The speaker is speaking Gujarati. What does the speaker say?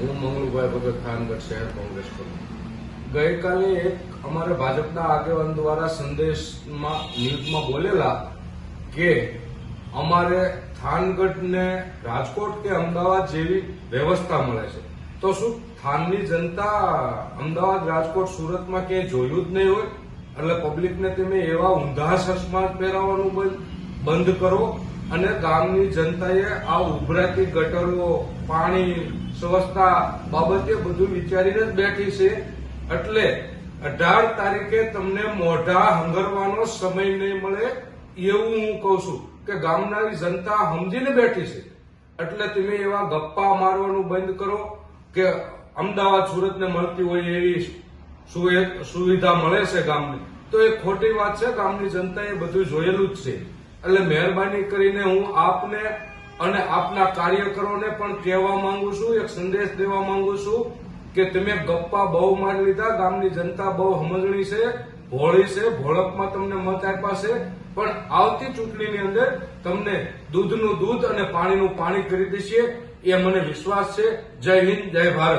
હું મંગલુભાઈ ભગત થાનગઢ શહેર કોંગ્રેસ પ્રમુખ ગઈકાલે એક અમારે ભાજપના આગેવાન દ્વારા સંદેશમાં, ન્યૂઝમાં બોલેલા કે અમારે થાનગઢને રાજકોટ કે અમદાવાદ જેવી વ્યવસ્થા મળે છે. તો શું થાનની જનતા અમદાવાદ, રાજકોટ, સુરતમાં ક્યાંય જોયું જ નહીં હોય? એટલે પબ્લિકને તમે એવા ઊંધા પહેરાવવાનું બંધ બંધ કરો. અને ગામની જનતાએ આ ઉભરાતી ગટરો, પાણી, સ્વચ્છતા બાબતે બધું વિચારીને જ બેઠી છે. એટલે અઢાર તારીખે તમને મોઢા હંગરવાનો સમય નહીં મળે એવું હું કહું છું કે ગામના જનતા સમજીને બેઠી છે. એટલે તમે એવા ગપ્પા મારવાનું બંધ કરો કે અમદાવાદ સુરતને મળતી હોય એવી સુવિ- સુવિધા મળે છે ગામની. તો એ ખોટી વાત છે, ગામની જનતાએ બધું જોયેલું જ છે. એટલે મહેરબાની કરીને હું આપને અને આપના કાર્યકરોને પણ કહેવા માંગુ છું, એક સંદેશ દેવા માંગુ છું કે તમે ગપ્પા બહુ મારી લીધા, ગામની જનતા બહુ સમજણી છે, ભોળી છે, ભોળકમાં તમને મત આપ્યા છે, પણ આવતી ચૂંટણીની અંદર તમને દૂધનું દૂધ અને પાણીનું પાણી કરી દેશે એ મને વિશ્વાસ છે. જય હિન્દ, જય ભારત.